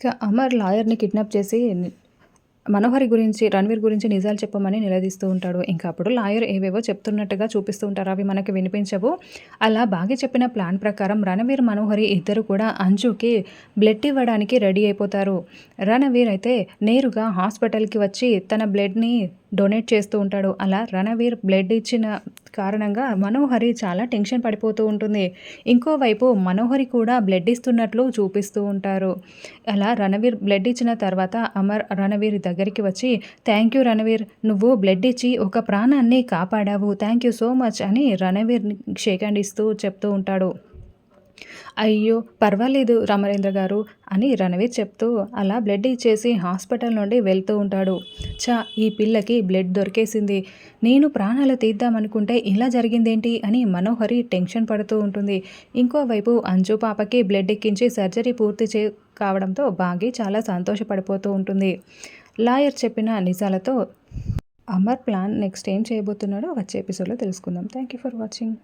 ఇక అమర్ లాయర్ని కిడ్నాప్ చేసి మనోహరి గురించి రణవీర్ గురించి నిజాలు చెప్పమని నిలదీస్తూ ఉంటాడు. ఇంకా అప్పుడు లాయర్ ఏవేవో చెప్తున్నట్టుగా చూపిస్తూ ఉంటారు. అవి మనకి వినిపించవు. అలా బాగా చెప్పిన ప్లాన్ ప్రకారం రణవీర్ మనోహరి ఇద్దరు కూడా అంజుకి బ్లడ్ ఇవ్వడానికి రెడీ అయిపోతారు. రణవీర్ అయితే నేరుగా హాస్పిటల్కి వచ్చి తన బ్లడ్ని డొనేట్ చేస్తూ ఉంటాడు. అలా రణవీర్ బ్లడ్ ఇచ్చిన కారణంగా మనోహరి చాలా టెన్షన్ పడిపోతూ ఉంటుంది. ఇంకోవైపు మనోహరి కూడా బ్లడ్ ఇస్తున్నట్లు చూపిస్తూ ఉంటారు. అలా రణవీర్ బ్లడ్ ఇచ్చిన తర్వాత అమర్ రణవీర్ దగ్గరికి వచ్చి థ్యాంక్ యూ రణవీర్ నువ్వు బ్లడ్ ఇచ్చి ఒక ప్రాణాన్ని కాపాడావు. థ్యాంక్ యూ సో మచ్ అని రణవీర్ షేక్ హ్యాండ్ ఇస్తూ చెప్తూ ఉంటాడు. అయ్యో పర్వాలేదు రామరేంద్ర గారు అని రణవీర్ చెప్తూ అలా బ్లడ్ ఇచ్చేసి హాస్పిటల్ నుండి వెళ్తూ ఉంటాడు. చా ఈ పిల్లకి బ్లడ్ దొరికేసింది. నేను ప్రాణాలు తీద్దామనుకుంటే ఇలా జరిగిందేంటి అని మనోహరి టెన్షన్ పడుతూ ఉంటుంది. ఇంకోవైపు అంజు పాపకి బ్లడ్ ఎక్కించి సర్జరీ పూర్తి చే కావడంతో బాగి చాలా సంతోషపడిపోతూ ఉంటుంది. లాయర్ చెప్పిన నిజాలతో అమర్ ప్లాన్ నెక్స్ట్ ఏం చేయబోతున్నాడో వచ్చే ఎపిసోడ్లో తెలుసుకుందాం. Thank you for watching.